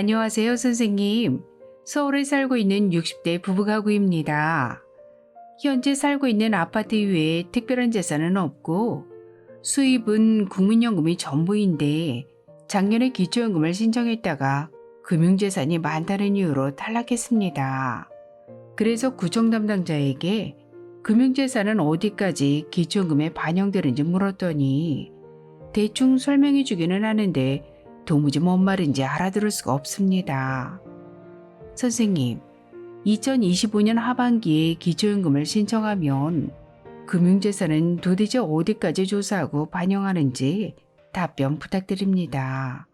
안녕하세요, 선생님. 서울에 살고 있는 60대 부부 가구입니다. 현재 살고 있는 아파트 외에 특별한 재산은 없고 수입은 국민연금이 전부인데 작년에 기초연금을 신청했다가 금융재산이 많다는 이유로 탈락했습니다. 그래서 구청 담당자에게 금융재산은 어디까지 기초연금에 반영되는지 물었더니 대충 설명해 주기는 하는데 도무지 뭔 말인지 알아들을 수가 없습니다. 선생님, 2025년 하반기에 기초연금을 신청하면 금융재산은 도대체 어디까지 조사하고 반영하는지 답변 부탁드립니다.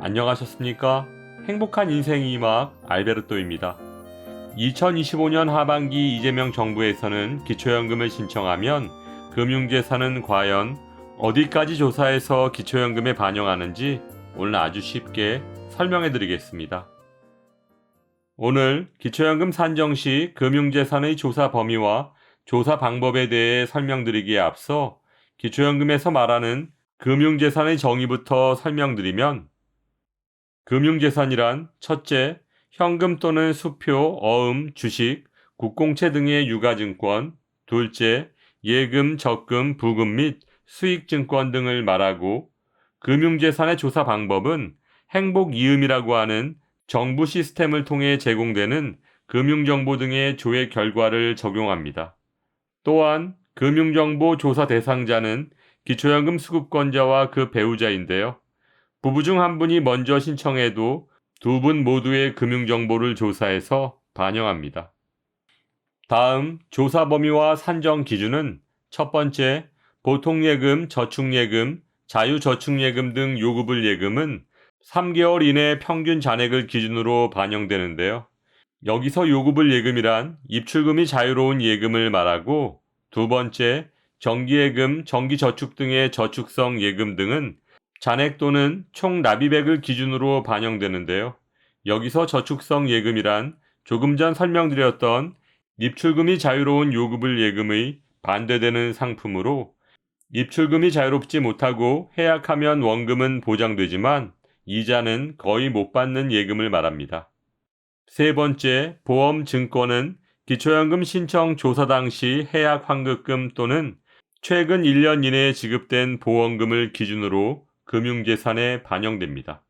안녕하셨습니까? 행복한 인생 이 막 알베르토입니다. 2025년 하반기 이재명 정부에서는 기초연금을 신청하면 금융재산은 과연 어디까지 조사해서 기초연금에 반영하는지 오늘 아주 쉽게 설명해 드리겠습니다. 오늘 기초연금 산정 시 금융재산의 조사 범위와 조사 방법에 대해 설명드리기에 앞서 기초연금에서 말하는 금융재산의 정의부터 설명드리면 금융재산이란 첫째, 현금 또는 수표, 어음, 주식, 국공채 등의 유가증권, 둘째, 예금, 적금, 부금 및 수익증권 등을 말하고 금융재산의 조사 방법은 행복이음이라고 하는 정부 시스템을 통해 제공되는 금융정보 등의 조회 결과를 적용합니다. 또한 금융정보 조사 대상자는 기초연금 수급권자와 그 배우자인데요. 부부 중 한 분이 먼저 신청해도 두 분 모두의 금융 정보를 조사해서 반영합니다. 다음 조사 범위와 산정 기준은 첫 번째, 보통예금, 저축예금, 자유저축예금 등 요구불 예금은 3개월 이내 평균 잔액을 기준으로 반영되는데요. 여기서 요구불 예금이란 입출금이 자유로운 예금을 말하고 두 번째, 정기예금, 정기저축 등의 저축성 예금 등은 잔액 또는 총 납입액을 기준으로 반영되는데요. 여기서 저축성 예금이란 조금 전 설명드렸던 입출금이 자유로운 요구불 예금의 반대되는 상품으로 입출금이 자유롭지 못하고 해약하면 원금은 보장되지만 이자는 거의 못 받는 예금을 말합니다. 세 번째, 보험 증권은 기초연금 신청 조사 당시 해약 환급금 또는 최근 1년 이내에 지급된 보험금을 기준으로 금융재산에 반영됩니다.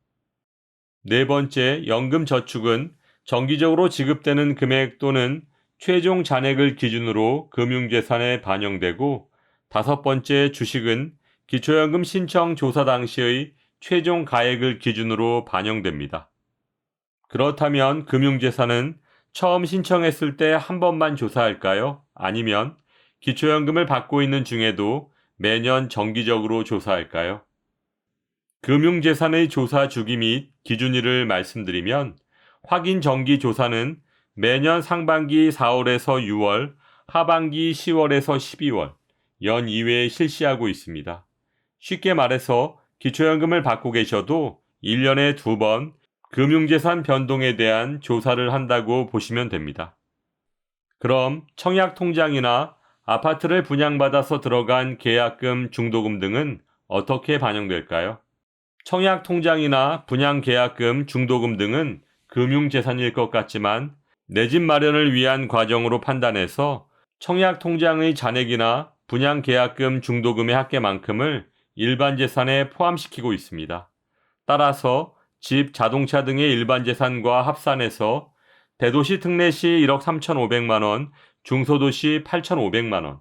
네 번째, 연금저축은 정기적으로 지급되는 금액 또는 최종 잔액을 기준으로 금융재산에 반영되고 다섯 번째, 주식은 기초연금 신청 조사 당시의 최종 가액을 기준으로 반영됩니다. 그렇다면 금융재산은 처음 신청했을 때 한 번만 조사할까요? 아니면 기초연금을 받고 있는 중에도 매년 정기적으로 조사할까요? 금융재산의 조사 주기 및 기준일을 말씀드리면 확인 정기 조사는 매년 상반기 4월에서 6월, 하반기 10월에서 12월, 연 2회에 실시하고 있습니다. 쉽게 말해서 기초연금을 받고 계셔도 1년에 두 번 금융재산 변동에 대한 조사를 한다고 보시면 됩니다. 그럼 청약통장이나 아파트를 분양받아서 들어간 계약금, 중도금 등은 어떻게 반영될까요? 청약 통장이나 분양 계약금, 중도금 등은 금융 재산일 것 같지만 내 집 마련을 위한 과정으로 판단해서 청약 통장의 잔액이나 분양 계약금, 중도금의 합계만큼을 일반 재산에 포함시키고 있습니다. 따라서 집, 자동차 등의 일반 재산과 합산해서 대도시 특례시 1억 3,500만 원, 중소도시 8,500만 원,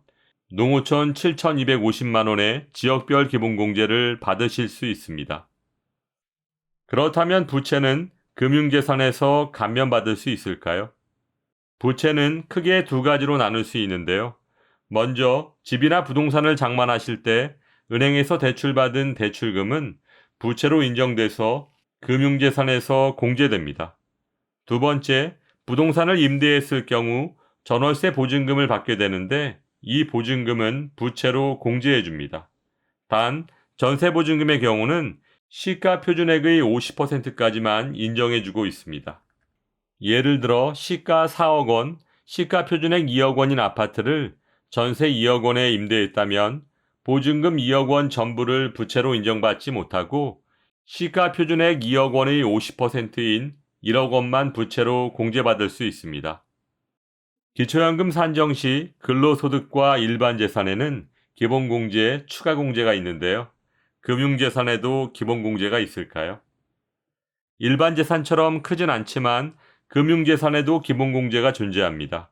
농어촌 7,250만 원의 지역별 기본공제를 받으실 수 있습니다. 그렇다면 부채는 금융재산에서 감면받을 수 있을까요? 부채는 크게 두 가지로 나눌 수 있는데요. 먼저 집이나 부동산을 장만하실 때 은행에서 대출받은 대출금은 부채로 인정돼서 금융재산에서 공제됩니다. 두 번째, 부동산을 임대했을 경우 전월세 보증금을 받게 되는데 이 보증금은 부채로 공제해 줍니다. 단 전세 보증금의 경우는 시가 표준액의 50%까지만 인정해 주고 있습니다. 예를 들어 시가 4억 원, 시가 표준액 2억 원인 아파트를 전세 2억 원에 임대했다면 보증금 2억 원 전부를 부채로 인정받지 못하고 시가 표준액 2억 원의 50%인 1억 원만 부채로 공제받을 수 있습니다. 기초연금 산정 시 근로소득과 일반 재산에는 기본공제, 추가공제가 있는데요. 금융재산에도 기본공제가 있을까요? 일반 재산처럼 크진 않지만 금융재산에도 기본공제가 존재합니다.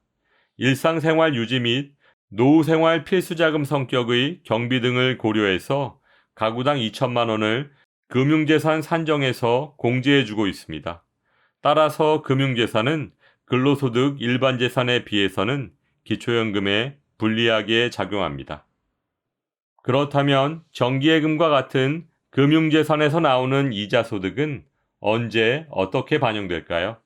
일상생활 유지 및 노후생활 필수자금 성격의 경비 등을 고려해서 가구당 2천만 원을 금융재산 산정에서 공제해주고 있습니다. 따라서 금융재산은 근로소득 일반 재산에 비해서는 기초연금에 불리하게 작용합니다. 그렇다면 정기예금과 같은 금융재산에서 나오는 이자 소득은 언제 어떻게 반영될까요?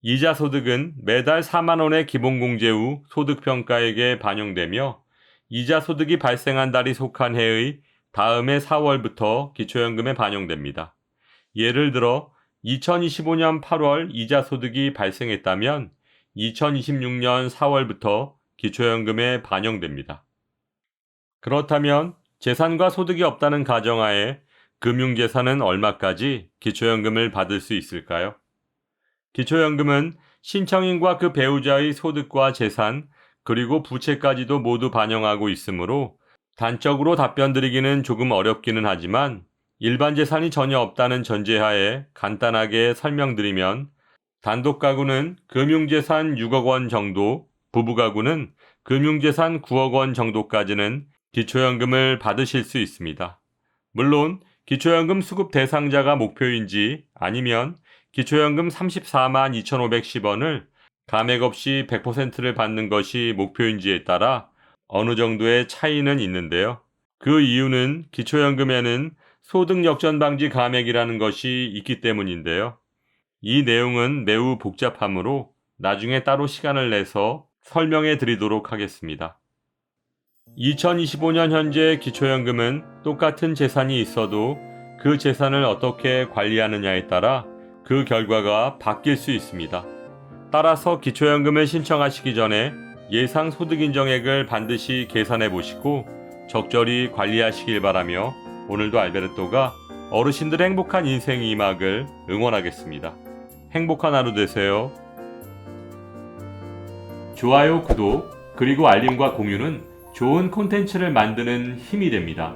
이자 소득은 매달 4만 원의 기본공제 후 소득평가액에 반영되며 이자 소득이 발생한 달이 속한 해의 다음해 4월부터 기초연금에 반영됩니다. 예를 들어 2025년 8월 이자 소득이 발생했다면 2026년 4월부터 기초연금에 반영됩니다. 그렇다면 재산과 소득이 없다는 가정하에 금융재산은 얼마까지 기초연금을 받을 수 있을까요? 기초연금은 신청인과 그 배우자의 소득과 재산, 그리고 부채까지도 모두 반영하고 있으므로 단적으로 답변 드리기는 조금 어렵기는 하지만 일반 재산이 전혀 없다는 전제하에 간단하게 설명드리면 단독 가구는 금융재산 6억 원 정도, 부부 가구는 금융재산 9억 원 정도까지는 기초연금을 받으실 수 있습니다. 물론 기초연금 수급 대상자가 목표인지 아니면 기초연금 34만 2,510원을 감액 없이 100%를 받는 것이 목표인지에 따라 어느 정도의 차이는 있는데요. 그 이유는 기초연금에는 소득 역전 방지 감액이라는 것이 있기 때문인데요. 이 내용은 매우 복잡하므로 나중에 따로 시간을 내서 설명해 드리도록 하겠습니다. 2025년 현재 기초연금은 똑같은 재산이 있어도 그 재산을 어떻게 관리하느냐에 따라 그 결과가 바뀔 수 있습니다. 따라서 기초연금을 신청하시기 전에 예상 소득 인정액을 반드시 계산해 보시고 적절히 관리하시길 바라며 오늘도 알베르토가 어르신들의 행복한 인생 이막을 응원하겠습니다. 행복한 하루 되세요. 좋아요, 구독, 그리고 알림과 공유는 좋은 콘텐츠를 만드는 힘이 됩니다.